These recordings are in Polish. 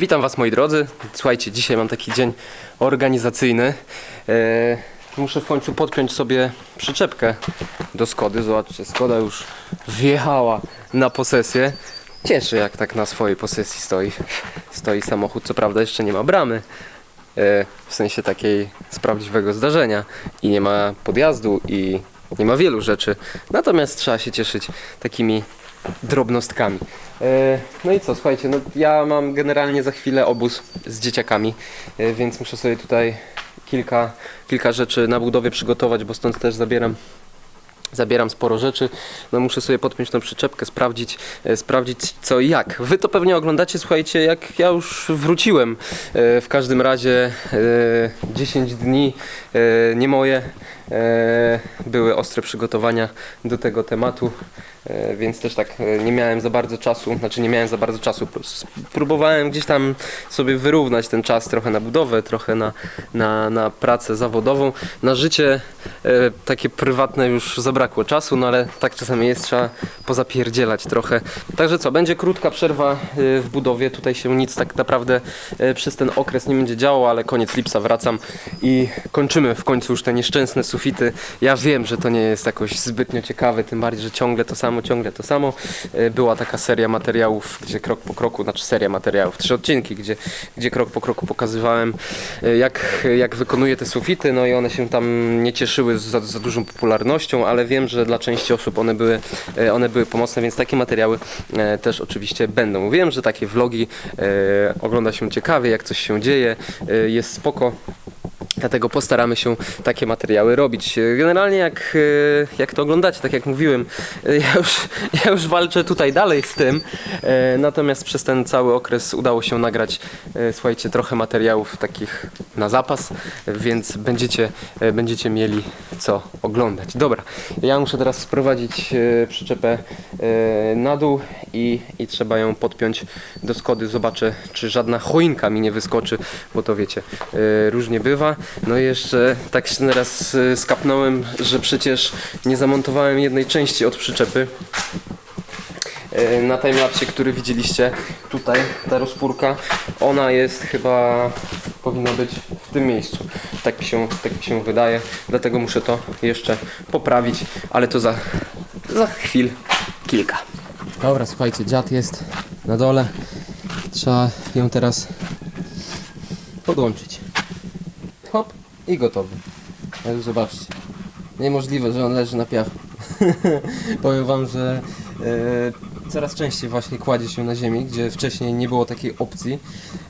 Witam Was moi drodzy. Słuchajcie, dzisiaj mam taki dzień organizacyjny. E, muszę w końcu podpiąć sobie przyczepkę do Skody. Zobaczcie, Skoda już wjechała na posesję. Cieszy jak tak na swojej posesji stoi, stoi samochód. Co prawda jeszcze nie ma bramy. E, w sensie takiej z prawdziwego zdarzenia. I nie ma podjazdu i nie ma wielu rzeczy. Natomiast trzeba się cieszyć takimi drobnostkami. E, No i co, słuchajcie, no ja mam generalnie za chwilę obóz z dzieciakami, e, więc muszę sobie tutaj kilka, kilka rzeczy na budowie przygotować, bo stąd też zabieram zabieram sporo rzeczy. No muszę sobie podpiąć tą przyczepkę, sprawdzić, e, sprawdzić co i jak. Wy to pewnie oglądacie, słuchajcie, jak ja już wróciłem. E, w każdym razie e, 10 dni e, nie moje. E, były ostre przygotowania do tego tematu, e, więc też tak e, nie miałem za bardzo czasu, znaczy nie miałem za bardzo czasu. Próbowałem gdzieś tam sobie wyrównać ten czas trochę na budowę, trochę na, na, na pracę zawodową. Na życie takie prywatne już zabrakło czasu, no ale tak czasami jest, trzeba pozapierdzielać trochę. Także co, będzie krótka przerwa w budowie, tutaj się nic tak naprawdę przez ten okres nie będzie działo, ale koniec lipca wracam i kończymy w końcu już te nieszczęsne sufity. Ja wiem, że to nie jest jakoś zbytnio ciekawe, tym bardziej, że ciągle to samo, ciągle to samo. E, Była taka seria materiałów, gdzie krok po kroku, znaczy seria materiałów, trzy odcinki, gdzie, gdzie krok po kroku pokazywałem, e, jak, jak wykonuję te sufity, no i one się tam nie cieszyły za, za dużą popularnością, ale wiem, że dla części osób one były, e, one były pomocne, więc takie materiały też oczywiście będą. Wiem, że takie vlogi ogląda się ciekawie, jak coś się dzieje, jest spoko. Dlatego postaramy się takie materiały robić. Generalnie jak, e, jak to oglądacie, tak jak mówiłem, e, ja już, ja już walczę tutaj dalej z tym, e, natomiast przez ten cały okres udało się nagrać, słuchajcie, trochę materiałów takich na zapas, więc będziecie, będziecie mieli co oglądać. Dobra, ja muszę teraz sprowadzić przyczepę na dół i, i trzeba ją podpiąć do Skody. Zobaczę, czy żadna choinka mi nie wyskoczy, bo to wiecie, różnie bywa. No i jeszcze tak się teraz e, skapnąłem, że przecież nie zamontowałem jednej części od przyczepy. E, Na timelapsie, który widzieliście tutaj, ta rozpórka, ona jest chyba, powinna być w tym miejscu. Tak mi się, tak mi się wydaje, dlatego muszę to jeszcze poprawić, ale to za, za chwil kilka. Dobra, słuchajcie, dziad jest na dole. Trzeba ją teraz podłączyć. I gotowy. Ale zobaczcie. Niemożliwe, że on leży na piachu. Powiem wam, że e, coraz częściej właśnie kładzie się na ziemi, gdzie wcześniej nie było takiej opcji,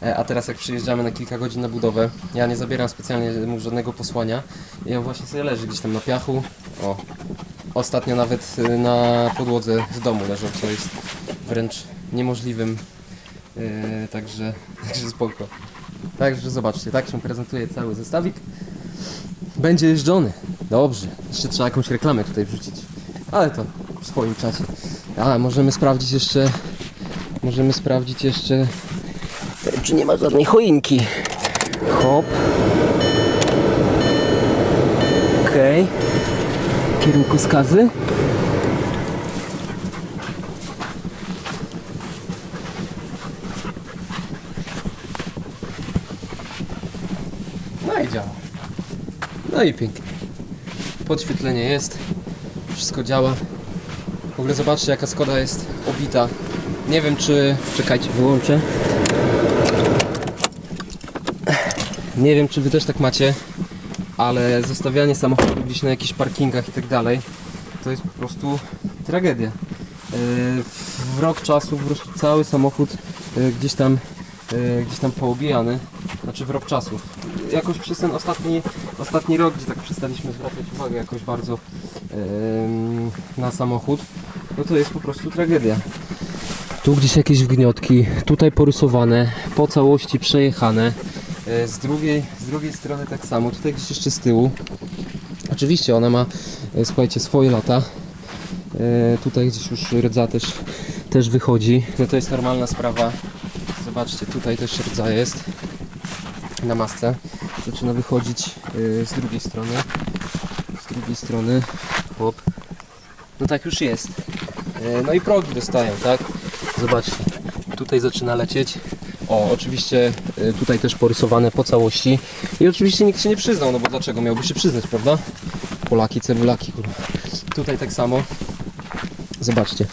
e, a teraz jak przyjeżdżamy na kilka godzin na budowę, ja nie zabieram specjalnie mu żadnego posłania i on właśnie sobie leży gdzieś tam na piachu. O, ostatnio nawet e, na podłodze z domu leżał, co jest wręcz niemożliwym, e, także, także spoko. Także zobaczcie, tak się prezentuje cały zestawik. Będzie jeżdżony. Dobrze. Jeszcze trzeba jakąś reklamę tutaj wrzucić. Ale to w swoim czasie. A, możemy sprawdzić jeszcze... Możemy sprawdzić jeszcze... Czy nie ma żadnej choinki. Hop. Okej. Kierunkowskazy. No i działa. No i pięknie. Podświetlenie jest. Wszystko działa. W ogóle zobaczcie jaka Skoda jest obita. Nie wiem czy... Czekajcie, wyłączę. Nie wiem czy wy też tak macie, ale zostawianie samochodu gdzieś na jakichś parkingach i tak dalej to jest po prostu tragedia. Yy, W rok czasu po prostu cały samochód yy, gdzieś tam yy, gdzieś tam poobijany, znaczy w rok czasu. Jakoś przez ten ostatni, ostatni rok, gdzie tak przestaliśmy zwracać uwagę jakoś bardzo na samochód, no to jest po prostu tragedia. Tu gdzieś jakieś wgniotki, tutaj porysowane, po całości przejechane. E, Z drugiej, z drugiej strony tak samo, tutaj gdzieś jeszcze z tyłu. Oczywiście ona ma, e, słuchajcie, swoje lata. E, Tutaj gdzieś już rdza też, też wychodzi. No to jest normalna sprawa. Zobaczcie, tutaj też rdza jest na masce. Zaczyna wychodzić e, z drugiej strony. Z drugiej strony. Hop. No tak już jest. E, No i progi dostają, tak? Zobaczcie. Tutaj zaczyna lecieć. O, oczywiście y, tutaj też porysowane po całości. I oczywiście nikt się nie przyznał, no bo dlaczego miałby się przyznać, prawda? Polaki, cebulaki, kurwa. Tutaj tak samo. Zobaczcie.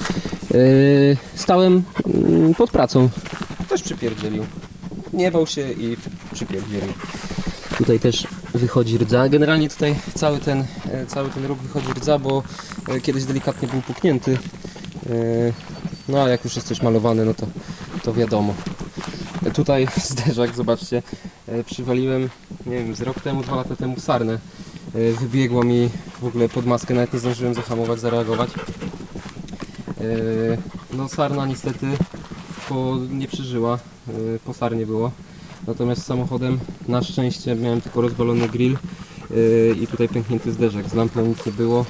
Yy, stałem mm, pod pracą. Też przypierdzielił. Nie bał się i przypierdzielił. Tutaj też wychodzi rdza. Generalnie tutaj cały ten, e, cały ten róg wychodzi rdza, bo e, kiedyś delikatnie był puknięty. E, No a jak już jest coś malowane, no to, to wiadomo. Tutaj zderzak, zobaczcie, przywaliłem, nie wiem, z rok temu, dwa lata temu sarnę. Wybiegło mi w ogóle pod maskę, nawet nie zdążyłem zahamować, zareagować. No sarna niestety po, nie przeżyła, po sarnie było. Natomiast samochodem na szczęście miałem tylko rozbalony grill e, i tutaj pęknięty zderzak. Z lampą nic nie było.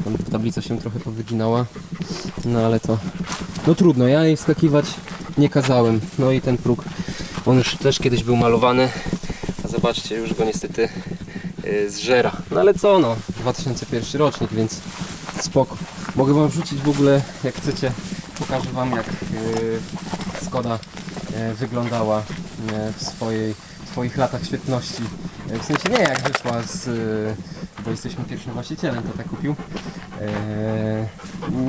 E, Tam tablica się trochę powyginała. No ale to... No trudno, ja jej wskakiwać nie kazałem. No i ten próg, on już też kiedyś był malowany. A zobaczcie, już go niestety e, zżera. No ale co no, 2001 rocznik, więc spoko. Mogę wam wrzucić w ogóle, jak chcecie, pokażę wam jak Skoda wyglądała w swojej, w swoich latach świetności. E, W sensie nie jak wyszła z, e, bo jesteśmy pierwszym właścicielem, to tak kupił. E,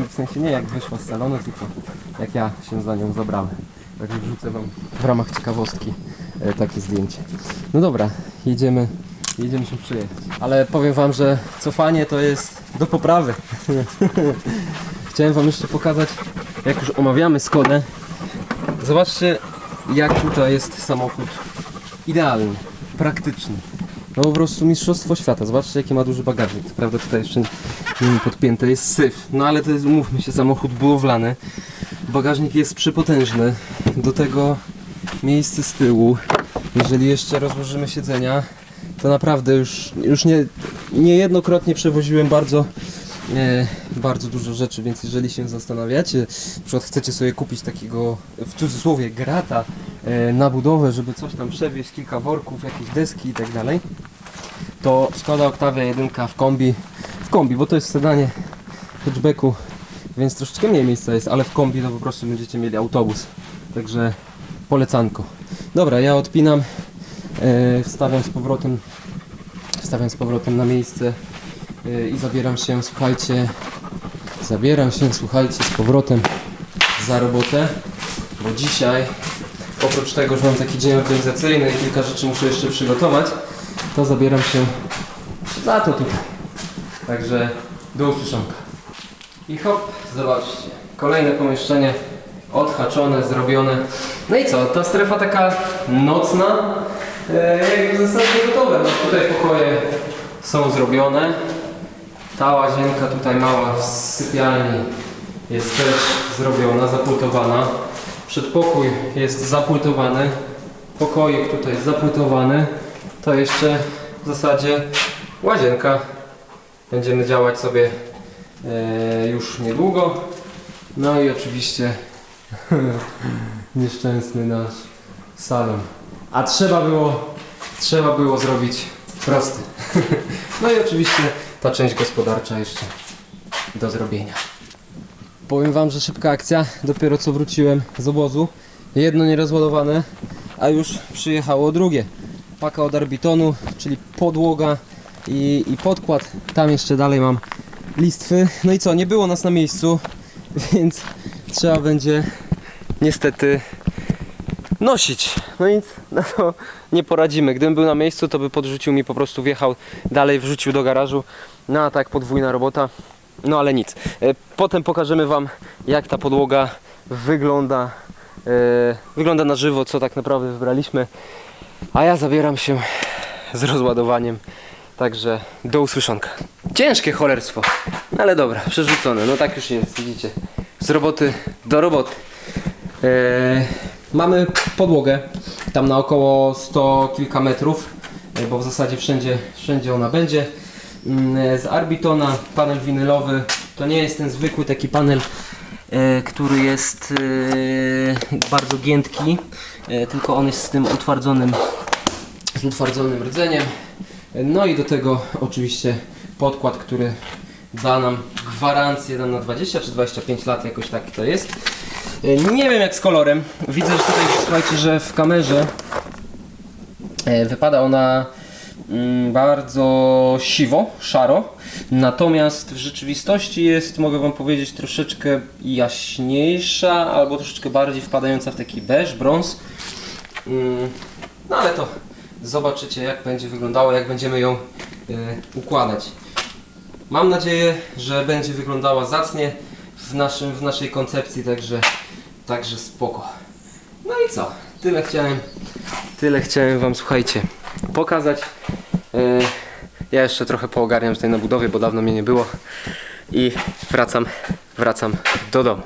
W sensie nie jak wyszła z salonu, tylko jak ja się za nią zabrałem. Także wrzucę wam w ramach ciekawostki e, takie zdjęcie. No dobra, jedziemy, jedziemy się przyjechać. Ale powiem wam, że cofanie to jest do poprawy. Chciałem wam jeszcze pokazać, jak już omawiamy Skodę. Zobaczcie, jak tutaj jest samochód idealny, praktyczny. No po prostu mistrzostwo świata. Zobaczcie, jaki ma duży bagażnik. Co Prawda, tutaj jeszcze nie podpięte jest syf. No ale to jest, umówmy się, samochód budowlany. Bagażnik jest przypotężny. Do tego miejsce z tyłu. Jeżeli jeszcze rozłożymy siedzenia, to naprawdę już, już nie, niejednokrotnie przewoziłem bardzo e, bardzo dużo rzeczy, więc jeżeli się zastanawiacie, na przykład chcecie sobie kupić takiego w cudzysłowie grata e, na budowę, żeby coś tam przewieźć, kilka worków, jakieś deski i tak dalej, to Skoda Octavia 1 w kombi, w kombi, bo to jest sedanie hatchbacku, więc troszeczkę mniej miejsca jest, ale w kombi to po prostu będziecie mieli autobus, także polecanko. Dobra, ja odpinam, e, wstawiam z powrotem, wstawiam z powrotem na miejsce Yy, i zabieram się, słuchajcie, zabieram się, słuchajcie, z powrotem za robotę, bo dzisiaj, oprócz tego, że mam taki dzień organizacyjny i kilka rzeczy muszę jeszcze przygotować, to zabieram się za to tutaj. Także do usłyszonka. I hop, zobaczcie, kolejne pomieszczenie odhaczone, zrobione. No i co, ta strefa taka nocna, e, jakby w zasadzie gotowe. No, tutaj pokoje są zrobione. Ta łazienka tutaj mała w sypialni jest też zrobiona, zapłytowana. Przedpokój jest zapłytowany. Pokoik tutaj jest zapłytowany. To jeszcze w zasadzie łazienka. Będziemy działać sobie e, już niedługo. No i oczywiście nieszczęsny nasz salon. A trzeba było, trzeba było zrobić prosty. no i oczywiście ta część gospodarcza jeszcze do zrobienia. Powiem wam, że szybka akcja. Dopiero co wróciłem z obozu. Jedno nierozładowane, a już przyjechało drugie. Paka od arbitonu, czyli podłoga i, i podkład. Tam jeszcze dalej mam listwy. No i co, nie było nas na miejscu, więc trzeba będzie niestety nosić. No nic, na to nie poradzimy. Gdybym był na miejscu, to by podrzucił mi, po prostu wjechał dalej, wrzucił do garażu. No a tak podwójna robota. No ale nic. E, Potem pokażemy Wam, jak ta podłoga wygląda. e, Wygląda na żywo, co tak naprawdę wybraliśmy. A ja zabieram się z rozładowaniem. Także do usłyszonka. Ciężkie cholerstwo, no ale dobra, przerzucone. No tak już jest, widzicie. Z roboty do roboty. E, mamy podłogę, tam na około 100 kilka metrów, e, bo w zasadzie wszędzie, wszędzie ona będzie. Mm, Z Arbitona panel winylowy, to nie jest ten zwykły taki panel, e, który jest e, bardzo giętki, e, tylko on jest z tym utwardzonym, z utwardzonym rdzeniem. No i do tego oczywiście podkład, który da nam gwarancję na 20 czy 25 lat, jakoś tak to jest. E, Nie wiem jak z kolorem. Widzę, że tutaj, słuchajcie, że w kamerze e, wypada ona mm, bardzo siwo, szaro. Natomiast w rzeczywistości jest, mogę Wam powiedzieć, troszeczkę jaśniejsza albo troszeczkę bardziej wpadająca w taki beż, brąz. Mm, No ale to zobaczycie jak będzie wyglądało, jak będziemy ją e, układać. Mam nadzieję, że będzie wyglądała zacnie w, naszym, w naszej koncepcji, także, także spoko. No i co? Tyle chciałem, tyle chciałem Wam, słuchajcie, pokazać. E, Ja jeszcze trochę poogarniam tutaj na budowie, bo dawno mnie nie było i wracam, wracam do domu.